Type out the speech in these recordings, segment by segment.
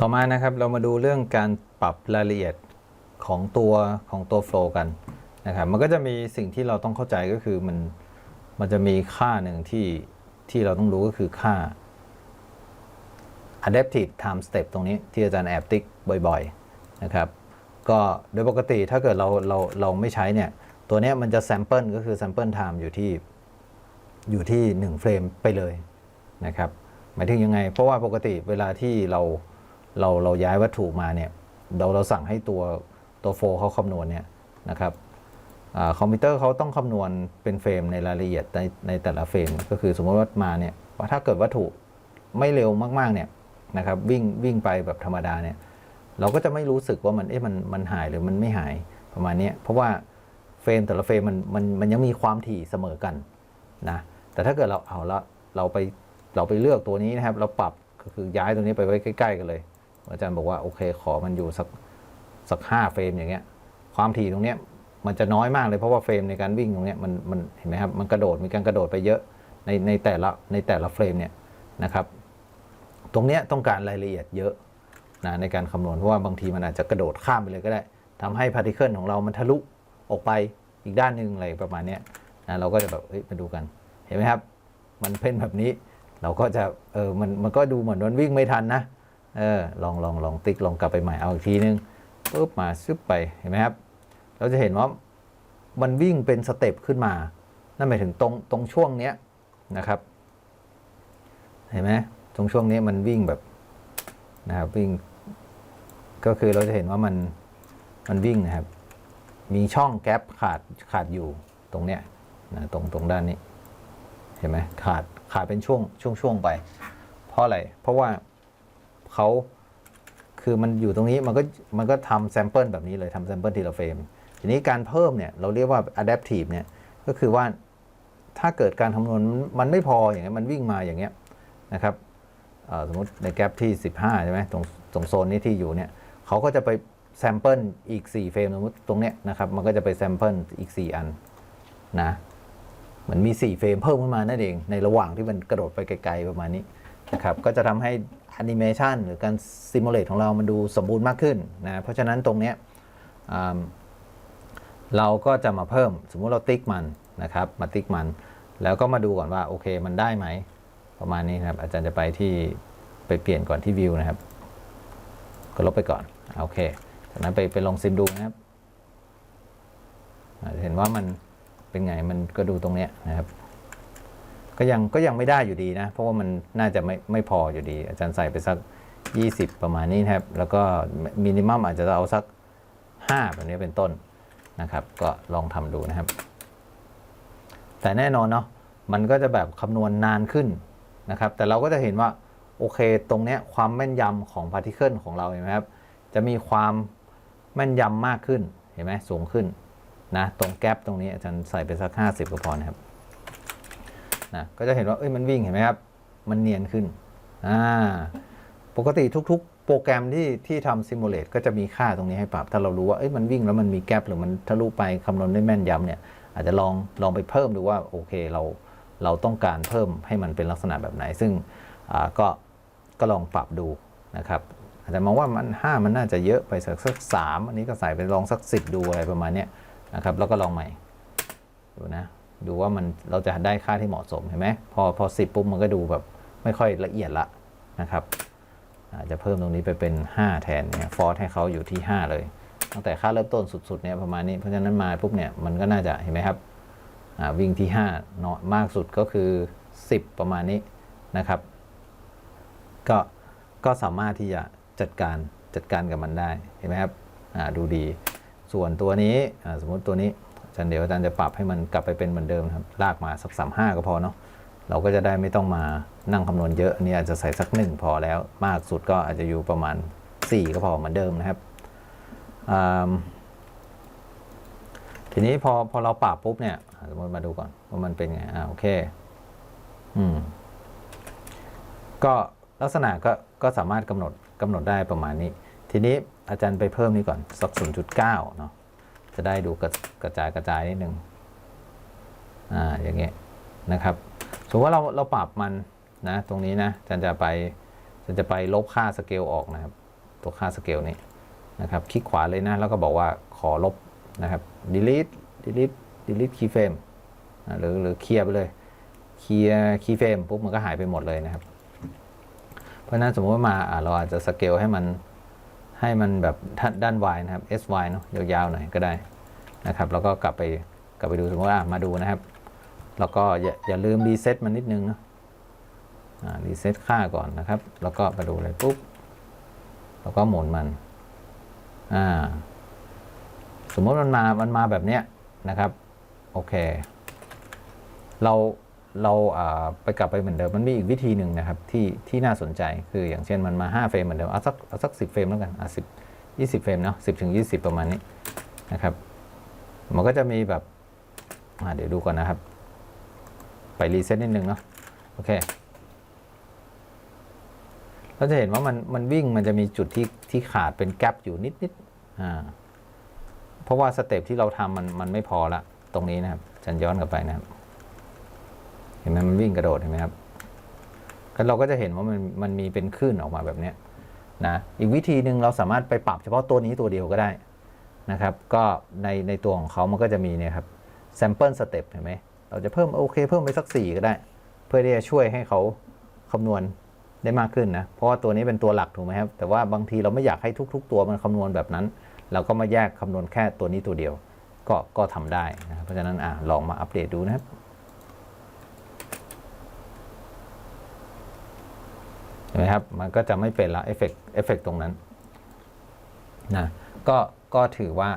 ต่อมานะครับเรามาดูเรื่องการปรับรายละเอียดของตัวของตัวโฟล์กันนะครับมันก็จะมีสิ่งที่เราต้องเข้าใจก็คือมันมันจะมีค่าหนึ่งที่ที่เราต้องรู้ก็คือค่า adaptive time step ตรงนี้ที่อาจารย์แอบติ๊กบ่อยๆนะครับก็โดยปกติถ้าเกิดเราเราเราไม่ใช้เนี่ย ตัวเนี้ยมันจะ sample ก็คือ sample time อยู่ที่อยู่ที่ 1 เฟรมไปเลยนะครับหมายถึงยังไง เพราะว่าปกติเวลาที่เรา เราเราย้ายวัตถุมาเนี่ยเราเราสั่งให้ตัวตัวโฟเขาคำนวณเนี่ยนะครับอคอมพิวเตอร์เขาต้องคำนวณเป็นเฟรมในรายละเอียดในในแต่ละเฟรม ก็คือสมมติว่ามาเนี่ยว่าถ้าเกิดวัตถุไม่เร็วมากๆเนี่ยนะครับวิ่งวิ่งไปแบบธรรมดาเนี่ยเราก็จะไม่รู้สึกว่ามันเอ๊ะมันมันหายหรือมันไม่หายประมาณนี้เพราะว่าเฟรมแต่ละเฟรมมันมันมันยังมีความถี่เสมอกันนะแต่ถ้าเกิดเราเอาละเราไปเราไปเลือกตัวนี้นะครับ เราปรับก็คือย้ายตัวนี้ไปไว้ใกล้ ๆ กันเลย อาจารย์บอกว่าโอเคขอมันอยู่สักสักห้าเฟรมอย่างเงี้ย ความถี่ตรงเนี้ยมันจะน้อยมากเลยเพราะว่าเฟรมในการวิ่งตรงเนี้ยมันมันเห็นไหมครับมันกระโดดมีการกระโดดไปเยอะในในแต่ละในแต่ละเฟรมเนี่ยนะครับ ตรงเนี้ยต้องการรายละเอียดเยอะนะในการคำนวณเพราะว่าบางทีมันอาจจะกระโดดข้ามไปเลยก็ได้ทำให้พาร์ติเคิลของเรามันทะลุออกไปอีกด้านหนึ่งอะไรประมาณเนี้ยนะเราก็จะแบบเฮ้ยมาดูกันเห็นไหมครับ มันเป็นแบบนี้เราก็จะเออมันมันก็ดูเหมือนมันวิ่งไม่ทันนะ เออลองลองลองติ๊กลองกลับไปใหม่เอาอีกทีนึงปุ๊บมาซึบไปเห็นไหมครับ เราจะเห็นว่ามันวิ่งเป็นสเต็ปขึ้นมา นั่นหมายถึงตรงตรงช่วงเนี้ยนะครับ เห็นไหมตรงช่วงนี้มันวิ่งแบบนะครับวิ่ง ก็คือเราจะเห็นว่ามันมันวิ่งนะครับ มีช่องแกลบขาดขาดอยู่ตรงเนี้ยนะตรงตรงด้านนี้ เห็นไหมขาดขาดเป็นช่วงช่วงช่วงไป เพราะอะไร เพราะว่า เขาคือมันอยู่ตรงนี้มันก็มันก็ทำแซมเปิลแบบนี้เลยทำแซมเปิลทีละเฟรมทีนี้การเพิ่มเนี่ยเราเรียกว่า adaptive เนี่ยก็คือว่าถ้าเกิดการคำนวณมันไม่พออย่างเงี้ยมันวิ่งมาอย่างเงี้ยนะครับสมมติในแกลบที่ 15 ใช่ไหมตรงตรงโซนนี้ที่อยู่เนี่ยเขาก็จะไปแซมเปิลอีก 4 เฟรมสมมติตรงเนี้ยนะครับมันก็จะไปแซมเปิลอีก 4 อันนะเหมือนมี 4 เฟรมเพิ่มขึ้นมานั่นเองในระหว่างที่มันกระโดดไปไกลๆประมาณนี้นะครับก็จะทำให้ แอนิเมชันหรือการซิมูเลตของเรามันดูสมบูรณ์มากขึ้นนะเพราะฉะนั้นตรงนี้เราก็จะมาเพิ่มสมมุติเราติ๊กมันนะครับมาติ๊กมัน แล้วก็มาดูก่อนว่าโอเคมันได้ไหมประมาณนี้นะครับอาจารย์จะไปที่ไปเปลี่ยนก่อนที่วิวนะครับ ก็ลบไปก่อนโอเคจากนั้นไปไปลองซิมดูนะครับเห็นว่ามันเป็นไงมันก็ดูตรงเนี้ยนะครับ ก็ยังก็ยังไม่ได้อยู่ดีนะ เพราะว่ามันน่าจะไม่ไม่พออยู่ดี อาจารย์ใส่ไปสัก 20 ประมาณนี้นะครับ แล้วก็มินิมัมอาจจะเอาสัก 5 แบบนี้เป็นต้นนะครับ ก็ลองทำดูนะครับ แต่แน่นอนเนาะมันก็จะแบบคำนวณนานขึ้นนะครับ แต่เราก็จะเห็นว่า โอเคตรงเนี้ยความแม่นยำของพาร์ติเคิลของเราเห็นไหมครับ จะมีความแม่นยำมากขึ้นเห็นไหมสูงขึ้นนะตรงแกลบตรงนี้อาจารย์ใส่ไปสัก 50 ก็พอนะครับ นะก็จะเห็นว่าเอ้ยมันวิ่งเห็นไหมครับ มันเนียนขึ้นอ่าปกติทุกๆ โปรแกรมที่ที่ทำซิมูเลตก็จะมีค่าตรงนี้ให้ปรับ ถ้าเรารู้ว่าเอ้ยมันวิ่งแล้วมันมีแกลบหรือมันทะลุไปคำนวณได้แม่นยำเนี่ยอาจจะลองลองไปเพิ่มดูว่าโอเคเราเราต้องการเพิ่มให้มันเป็นลักษณะแบบไหน ซึ่งอ่าก็ก็ลองปรับดูนะครับอาจจะมองว่ามัน 5 มันน่าจะเยอะไปสักสักสามอันนี้ก็ใส่ไปลองสักสิบดูอะไรประมาณนี้นะครับแล้วก็ลองใหม่ดูนะ ดูว่ามันเราจะได้ค่าที่เหมาะสมเห็นไหมพอพอสิบปุ๊บมันก็ดูแบบไม่ค่อยละเอียดละนะครับอาจจะเพิ่มตรงนี้ไปเป็น 5 แทนเนี่ยฟอร์ให้เขาอยู่ที่ 5 เลย ตั้งแต่ค่าเริ่มต้นสุดๆเนี่ยประมาณนี้เพราะฉะนั้นมาปุ๊บเนี่ยมันก็น่าจะเห็นไหมครับวิ่งที่5เนาะมากสุดก็คือ 10 ประมาณนี้นะครับ ก็ก็สามารถที่จะจัดการจัดการกับมันได้เห็นไหมครับดูดี ส่วนตัวนี้สมมติตัวนี้ จารย์เดี๋ยวอาจารย์จะปรับให้มันกลับไปเป็นเหมือนเดิมครับลากมาสักสามห้าก็พอเนาะเราก็จะได้ไม่ต้องมานั่งคำนวณเยอะอันนี้อาจจะใส่สักหนึ่งพอแล้ว มากสุดก็อาจจะอยู่ประมาณ 4 ก็พอเหมือนเดิมนะครับทีนี้พอพอเราปรับปุ๊บเนี่ยสมมติมาดูก่อนว่ามันเป็นไงอ่าโอเคอืมก็ลักษณะก็ก็สามารถกำหนดกำหนดได้ประมาณนี้ ทีนี้อาจารย์ไปเพิ่มนี่ก่อนสัก0.9เนาะ จะได้ดูกระกระจายกระจายนิดนึงอ่าอย่างเงี้ยนะครับสมมติว่าเราเราปรับมันนะตรงนี้นะจารย์จะไปจารย์จะไปลบค่าสเกลออกนะครับ ตัวค่าสเกลนี้นะครับคลิกขวาเลยนะ แล้วก็บอกว่าขอลบนะครับ delete delete delete keyframe อะหรือหรือเคลียร์ไปเลยเคลียร์ keyframe ปุ๊บมันก็หายไปหมดเลยนะครับ เพราะนั้นสมมติว่ามาอะเราอาจจะสเกลให้มัน ให้มันแบบด้านด้าน y นะครับ sy เนาะยาวๆหน่อยก็ได้นะครับ แล้วก็กลับไปกลับไปดูสมมติว่ามาดูนะครับ แล้วก็อย่าอย่าลืมรีเซ็ตมันนิดนึงนะรีเซ็ตค่าก่อนนะครับ แล้วก็มาดูเลยปุ๊บ แล้วก็หมุนมันอ่าสมมติมันมา มันมาแบบเนี้ยนะครับ โอเค เรา เราไปกลับไปเหมือนเดิมมันมีอีกวิธีหนึ่งนะครับที่ที่น่าสนใจคืออย่างเช่นมันมา 5 เฟรมเหมือนเดิมเอาสักเอาสัก10เฟรมแล้วกันอะ10 20เฟรมเนาะ10ถึง20ประมาณนี้นะครับ มันก็จะมีแบบอ่าเดี๋ยวดูก่อนนะครับ ไปรีเซ็ตนิดนึงเนาะโอเคเราจะเห็นว่ามันมันวิ่งมันจะมีจุดที่ที่ขาดเป็นแกลบอยู่นิดนิดอ่าเพราะว่าสเต็ปที่เราทำมันมันไม่พอละตรงนี้นะครับฉันย้อนกลับไปนะครับ เห็นไหมมันวิ่งกระโดดเห็นไหมครับก็เราก็จะเห็นว่ามันมันมีเป็นคลื่นออกมาแบบเนี้ยนะอีกวิธีหนึ่งเราสามารถไปปรับเฉพาะตัวนี้ตัวเดียวก็ได้นะครับ ก็ในในตัวของเขามันก็จะมีเนี่ยครับ sample step เห็นไหมเราจะเพิ่มโอเค เพิ่มไปสัก 4 ก็ได้ เพื่อที่จะช่วยให้เขาคำนวณได้มากขึ้นนะ เพราะว่าตัวนี้เป็นตัวหลักถูกไหมครับ แต่ว่าบางทีเราไม่อยากให้ทุก ๆ ตัวมันคำนวณแบบนั้น เราก็มาแยกคำนวณแค่ตัวนี้ตัวเดียว ก็ก็ทำได้นะเพราะฉะนั้นอะลองมาอัปเดตดูนะครับ ห็นไหมครับ มันก็จะไม่เป็นละเอฟเฟกเอฟเฟกตรงนั้นนะก็ก็ถือว่า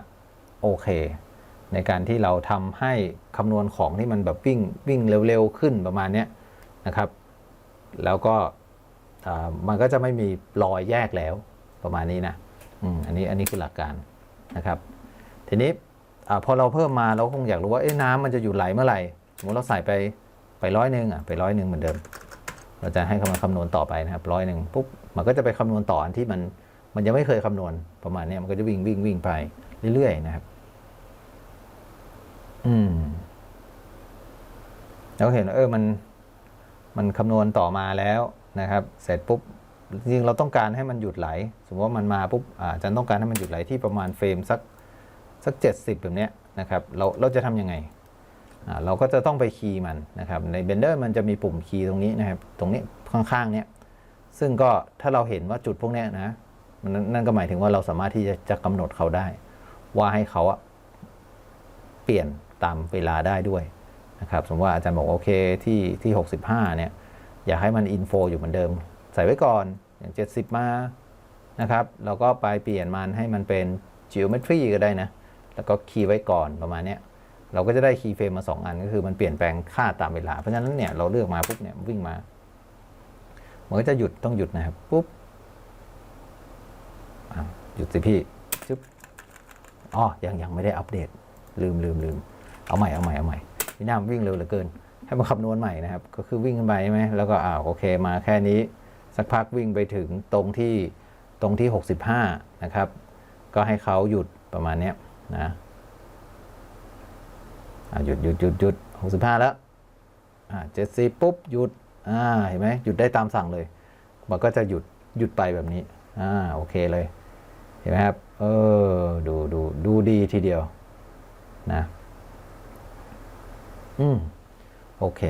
โอเค ในการที่เราทำให้คำนวณของที่มันแบบวิ่งวิ่งเร็วๆขึ้นประมาณนี้นะครับ แล้วก็มันก็จะไม่มีรอยแยกแล้วประมาณนี้นะอันนี้อันนี้คือหลักการนะครับ ทีนี้อพอเราเพิ่มมาเราคงอยากรู้ว่าเอ๊ะน้ำมันจะอยู่ไหลเมื่อไหร่สมมติเราใส่ไปไปร้อยหนึ่งอะไปร้อยหนึ่งเหมือนเดิม เราจะให้คำนวณคำนวณต่อไปนะครับร้อยหนึ่งปุ๊บมันก็จะไปคำนวณต่ออันที่มันมันยังไม่เคยคำนวณประมาณนี้มันก็จะวิ่งวิ่งวิ่งไปเรื่อยๆนะครับ อืมแล้วเห็นเออมันมันคำนวณต่อมาแล้วนะครับ เสร็จปุ๊บจริงเราต้องการให้มันหยุดไหล สมมติว่ามันมาปุ๊บอาจารย์ต้องการให้มันหยุดไหลที่ประมาณเฟรมสักสักเจ็ดสิบแบบเนี้ยนะครับ เราเราจะทำยังไง เราก็จะต้องไปคีย์มันนะครับใน Blender มันจะมีปุ่มคีย์ตรงนี้นะครับ ตรงนี้ข้างๆเนี้ยซึ่งก็ถ้าเราเห็นว่าจุดพวกนี้นะนนั่นก็หมายถึงว่าเราสามารถที่จะจะกำหนดเขาได้ ว่าให้เขาเปลี่ยนตามเวลาได้ด้วยนะครับสมมติว่าอาจารย์บอกโอเคที่ที่ 65 เนี่ย อยากให้มันอินโฟอยู่เหมือนเดิม ใส่ไว้ก่อนอย่าง 70 มานะครับเราก็ไปเปลี่ยนมันให้มันเป็น geometry ก็ได้นะ แล้วก็คีย์ไว้ก่อนประมาณนี้ เราก็จะได้คีย์เฟรมมา 2 อันก็คือมันเปลี่ยนแปลงค่าตามเวลา เพราะฉะนั้นเนี่ยเราเลือกมาปุ๊บเนี่ยวิ่งมามันก็จะหยุดต้องหยุดนะครับปุ๊บหยุดสิพี่จึ๊บอ๋อยังยังไม่ได้อัปเดต ลืมลืมลืมเอาใหม่เอาใหม่เอาใหม่พี่น้ำวิ่งเร็วเหลือเกิน ให้มาคำนวณใหม่นะครับ ก็คือวิ่งขึ้นไปใช่ไหมแล้วก็อ่าโอเคมาแค่นี้สักพักวิ่งไปถึงตรงที่ตรงที่ 65 นะครับ ก็ให้เขาหยุดประมาณเนี้ยนะ อ่าหยุดหยุดหยุดหยุด65แล้วอ่า70ปุ๊บหยุดอ่าเห็นไหมหยุดได้ตามสั่งเลย มันก็จะหยุดหยุดไปแบบนี้อ่าโอเคเลย เห็นไหมครับ เออ ดูดูดูดีทีเดียวนะอืมโอเค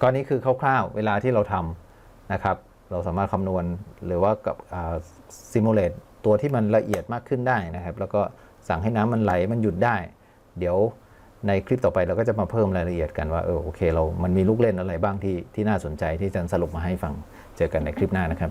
ก็นี่คือคร่าวๆ เวลาที่เราทำนะครับ เราสามารถคำนวณหรือว่ากับซิมูเลตตัวที่มันละเอียดมากขึ้นได้นะครับ แล้วก็สั่งให้น้ำมันไหลมันหยุดได้ เดี๋ยว ในคลิปต่อไปเราก็จะมาเพิ่มรายละเอียดกันว่าเออโอเคเรา มันมีลูกเล่นอะไรบ้างที่ที่น่าสนใจที่อาจะสรุปมาให้ฟัง เจอกันในคลิปหน้านะครับ